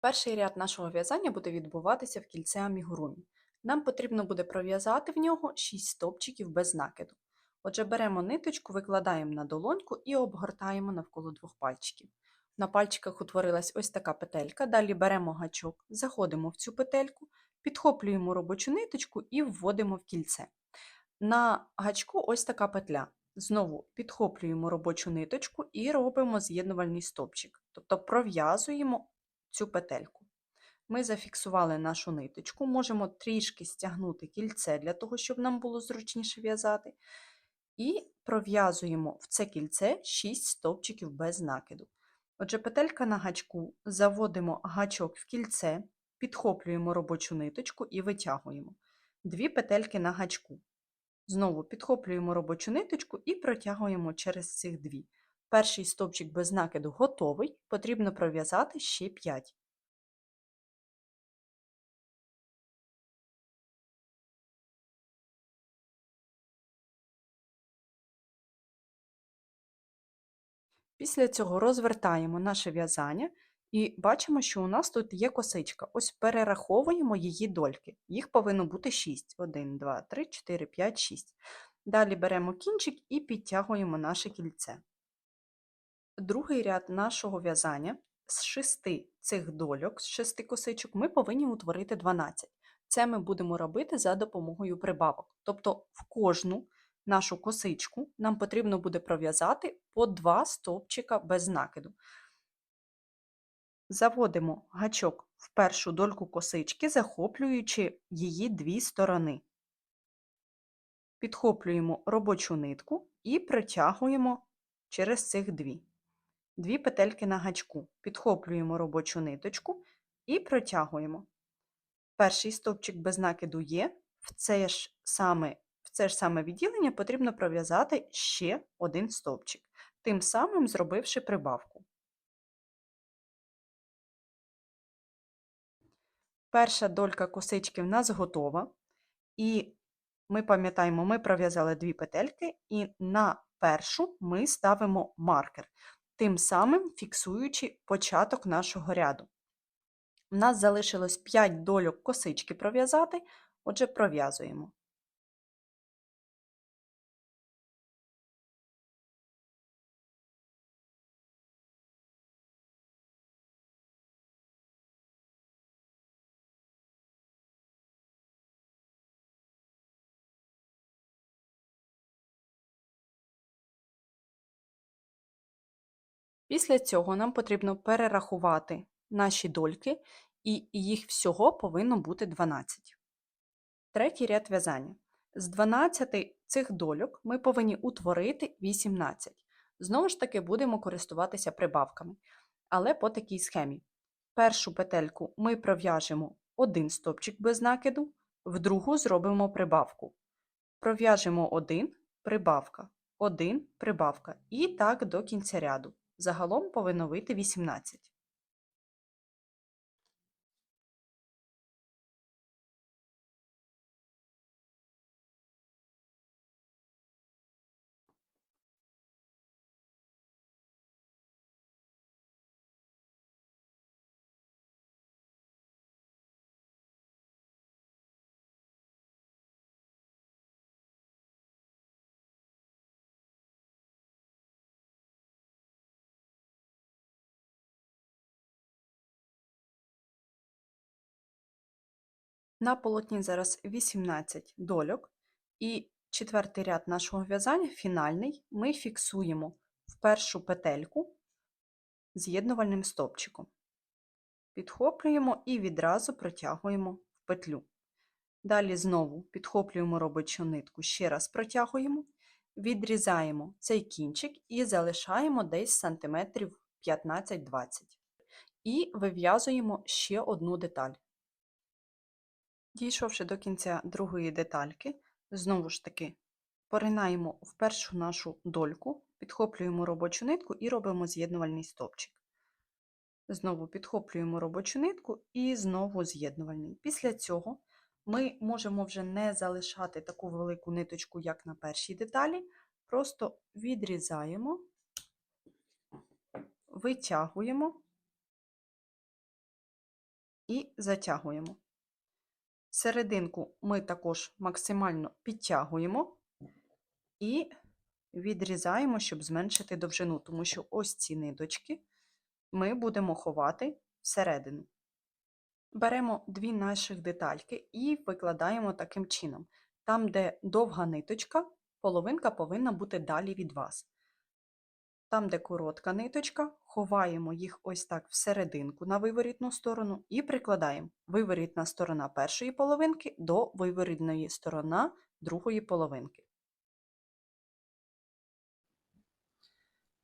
Перший ряд нашого в'язання буде відбуватися в кільце амігурумі. Нам потрібно буде пров'язати в нього 6 стовпчиків без накиду. Отже, беремо ниточку, викладаємо на долоньку і обгортаємо навколо двох пальчиків. На пальчиках утворилась ось така петелька. Далі беремо гачок, заходимо в цю петельку, підхоплюємо робочу ниточку і вводимо в кільце. На гачку ось така петля. Знову підхоплюємо робочу ниточку і робимо з'єднувальний стовпчик, тобто пров'язуємо цю петельку. Ми зафіксували нашу ниточку, можемо трішки стягнути кільце для того, щоб нам було зручніше в'язати. І пров'язуємо в це кільце 6 стовпчиків без накиду. Отже, петелька на гачку, заводимо гачок в кільце, підхоплюємо робочу ниточку і витягуємо. Дві петельки на гачку. Знову підхоплюємо робочу ниточку і протягуємо через цих дві. Перший стовпчик без накиду готовий, потрібно пров'язати ще 5. Після цього розвертаємо наше в'язання і бачимо, що у нас тут є косичка. Ось перераховуємо її дольки. Їх повинно бути 6. 1, 2, 3, 4, 5, 6. Далі беремо кінчик і підтягуємо наше кільце. Другий ряд нашого в'язання з 6 цих дольок, з 6 косичок, ми повинні утворити 12. Це ми будемо робити за допомогою прибавок. Тобто в кожну нашу косичку нам потрібно буде пров'язати по 2 стовпчика без накиду. Заводимо гачок в першу дольку косички, захоплюючи її дві сторони. Підхоплюємо робочу нитку і притягуємо через цих дві. Дві петельки на гачку. Підхоплюємо робочу ниточку і протягуємо. Перший стовпчик без накиду є, в це ж саме в це ж саме відділення потрібно пров'язати ще один стовпчик, тим самим зробивши прибавку. Перша долька косички в нас готова, і ми пам'ятаємо, ми пров'язали дві петельки, і на першу ми ставимо маркер, тим самим фіксуючи початок нашого ряду. У нас залишилось 5 дольок косички пров'язати, отже, пров'язуємо. Після цього нам потрібно перерахувати наші дольки, і їх всього повинно бути 12. Третій ряд в'язання. З 12 цих дольок ми повинні утворити 18. Знову ж таки, будемо користуватися прибавками, але по такій схемі. Першу петельку ми пров'яжемо один стопчик без накиду, в другу зробимо прибавку. Пров'яжемо один, прибавка, один, прибавка. І так до кінця ряду. Загалом повинно вийти 18. На полотні зараз 18 дольок, і четвертий ряд нашого в'язання, фінальний, ми фіксуємо в першу петельку з'єднувальним стопчиком. Підхоплюємо і відразу протягуємо в петлю. Далі знову підхоплюємо робочу нитку, ще раз протягуємо, відрізаємо цей кінчик і залишаємо десь сантиметрів 15-20. І вив'язуємо ще одну деталь. Дійшовши до кінця другої детальки, знову ж таки поринаємо в першу нашу дольку, підхоплюємо робочу нитку і робимо з'єднувальний стовпчик. Знову підхоплюємо робочу нитку і знову з'єднувальний. Після цього ми можемо вже не залишати таку велику ниточку, як на першій деталі, просто відрізаємо, витягуємо і затягуємо. Серединку ми також максимально підтягуємо і відрізаємо, щоб зменшити довжину, тому що ось ці ниточки ми будемо ховати всередину. Беремо дві наших детальки і викладаємо таким чином. Там, де довга ниточка, половинка повинна бути далі від вас. Там, де коротка ниточка, ховаємо їх ось так всерединку на виворітну сторону і прикладаємо виворітна сторона першої половинки до виворітної сторона другої половинки.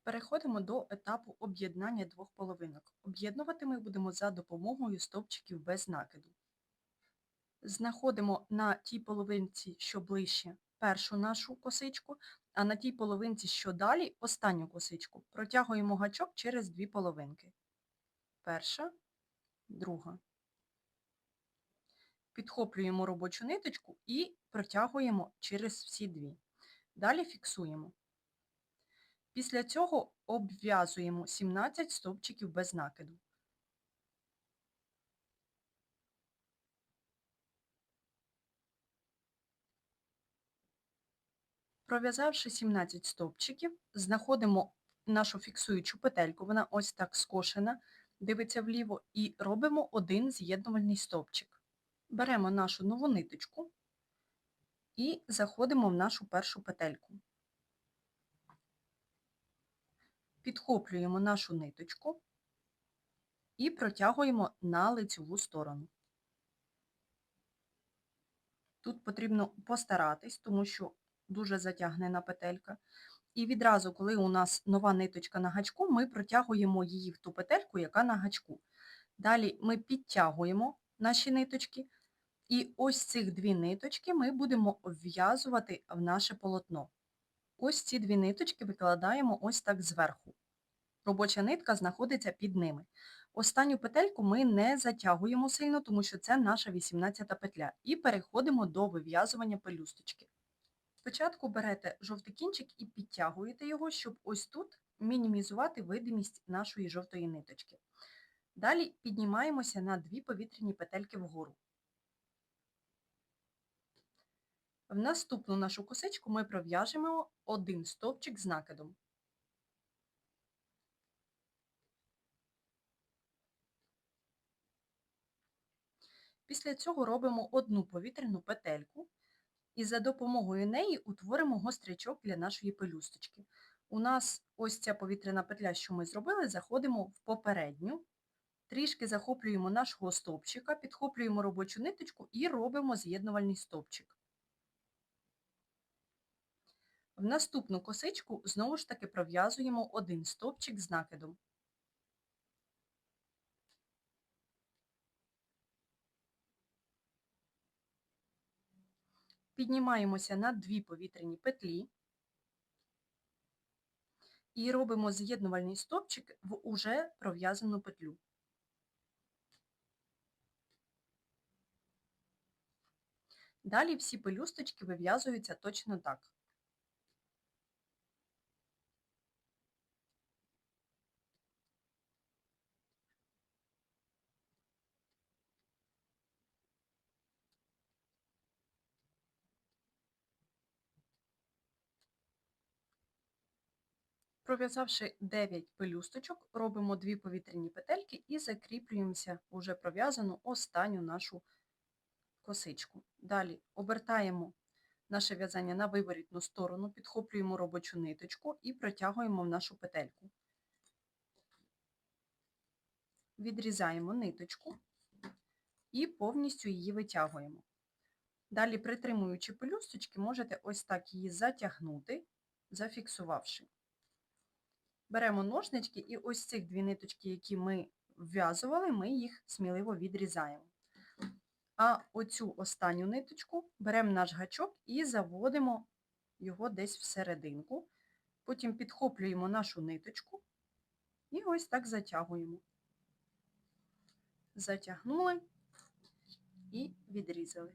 Переходимо до етапу об'єднання двох половинок. Об'єднувати ми будемо за допомогою стовпчиків без накиду. Знаходимо на тій половинці, що ближче, першу нашу косичку, а на тій половинці, що далі, останню косичку. Протягуємо гачок через дві половинки. Перша, друга. Підхоплюємо робочу ниточку і протягуємо через всі дві. Далі фіксуємо. Після цього обв'язуємо 17 стовпчиків без накиду. Пров'язавши 17 стовпчиків, знаходимо нашу фіксуючу петельку, вона ось так скошена, дивиться вліво, і робимо один з'єднувальний стовпчик. Беремо нашу нову ниточку і заходимо в нашу першу петельку. Підхоплюємо нашу ниточку і протягуємо на лицеву сторону. Тут потрібно постаратись, тому що дуже затягнена петелька. І відразу, коли у нас нова ниточка на гачку, ми протягуємо її в ту петельку, яка на гачку. Далі ми підтягуємо наші ниточки, і ось цих дві ниточки ми будемо вв'язувати в наше полотно. Ось ці дві ниточки викладаємо ось так зверху. Робоча нитка знаходиться під ними. Останню петельку ми не затягуємо сильно, тому що це наша 18 петля. І переходимо до вив'язування пелюсточки. Спочатку берете жовтий кінчик і підтягуєте його, щоб ось тут мінімізувати видимість нашої жовтої ниточки. Далі піднімаємося на дві повітряні петельки вгору. В наступну нашу косичку ми пров'яжемо один стовпчик з накидом. Після цього робимо одну повітряну петельку і за допомогою неї утворимо гострячок для нашої пелюсточки. У нас ось ця повітряна петля, що ми зробили, заходимо в попередню, трішки захоплюємо нашого стовпчика, підхоплюємо робочу ниточку і робимо з'єднувальний стовпчик. В наступну косичку знову ж таки пров'язуємо один стовпчик з накидом. Піднімаємося на дві повітряні петлі і робимо з'єднувальний стовпчик в уже пров'язану петлю. Далі всі пелюсточки вив'язуються точно так. Пров'язавши 9 пелюсточок, робимо 2 повітряні петельки і закріплюємося уже пров'язану останню нашу косичку. Далі обертаємо наше в'язання на виворітну сторону, підхоплюємо робочу ниточку і протягуємо в нашу петельку. Відрізаємо ниточку і повністю її витягуємо. Далі, притримуючи пелюсточки, можете ось так її затягнути, зафіксувавши. Беремо ножнички і ось цих дві ниточки, які ми вв'язували, ми їх сміливо відрізаємо. А оцю останню ниточку беремо наш гачок і заводимо його десь всерединку. Потім підхоплюємо нашу ниточку і ось так затягуємо. Затягнули і відрізали.